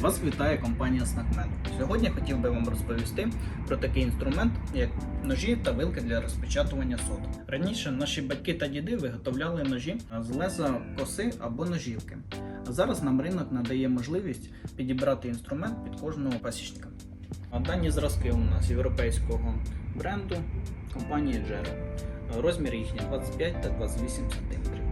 Вас вітає компанія Snackman. Сьогодні хотів би вам розповісти про такий інструмент, як ножі та вилки для розпечатування сот. Раніше наші батьки та діди виготовляли ножі з леза коси або ножівки. А зараз нам ринок надає можливість підібрати інструмент під кожного пасічника. А дані зразки у нас європейського бренду компанії Jero. Розмір їхній 25 та 28 см.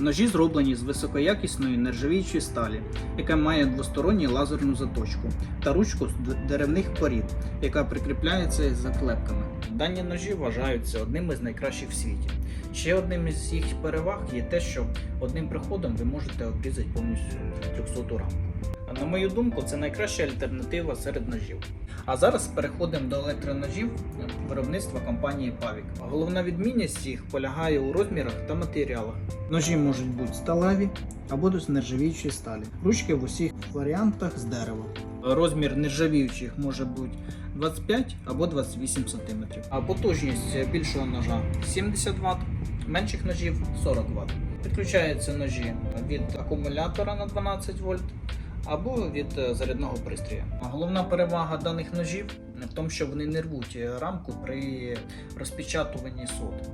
Ножі зроблені з високоякісної нержавіючої сталі, яка має двосторонню лазерну заточку та ручку з деревних порід, яка прикріпляється заклепками. Дані ножі вважаються одним із найкращих в світі. Ще одним із їх переваг є те, що одним приходом ви можете обрізати повністю 300 рамку. На мою думку, це найкраща альтернатива серед ножів. А зараз переходимо до електроножів виробництва компанії Pavik. Головна відмінність їх полягає у розмірах та матеріалах. Ножі можуть бути сталеві або з нержавіючої сталі. Ручки в усіх варіантах з дерева. Розмір нержавіючих може бути 25 або 28 см. А потужність більшого ножа 70 Вт, менших ножів 40 Вт. Підключаються ножі від акумулятора на 12 вольт або від е, зарядного пристрою. Головна перевага даних ножів в тому, що вони не рвуть рамку при розпечатуванні сот.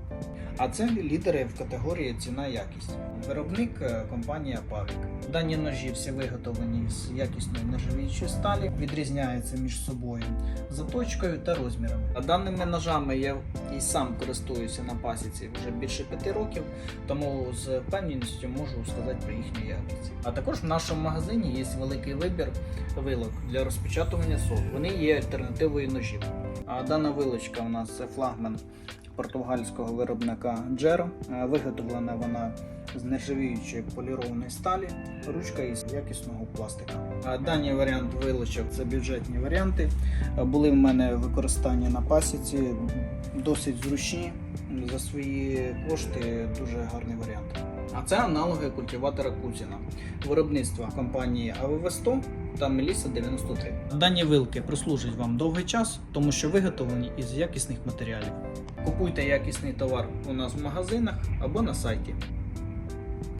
А це лідери в категорії ціна якість. Виробник е, компанія Pavik. Дані ножі всі виготовлені з якісної нержавіючої сталі, відрізняються між собою заточкою та розмірами. А даними ножами я і сам користуюся на пасіці вже більше п'яти років, тому з впевненістю можу сказати про їхню якість. А також в нашому магазині є великий вибір вилок для розпечатування сот. Вони є альтернативою ножів. А дана вилочка у нас це флагман португальського виробника Джеро. Виготовлена вона з нержавіючої полірованої сталі, ручка із якісного пластика. А Дані варіант вилочок це бюджетні варіанти. Були в мене використання на пасіці, досить зручні. За свої кошти дуже гарний варіант. А це аналоги культиватора Кузіна виробництва компанії АВВ100 та Меліса 93. Дані вилки прослужать вам довгий час, тому що виготовлені із якісних матеріалів. Купуйте якісний товар у нас в магазинах або на сайті.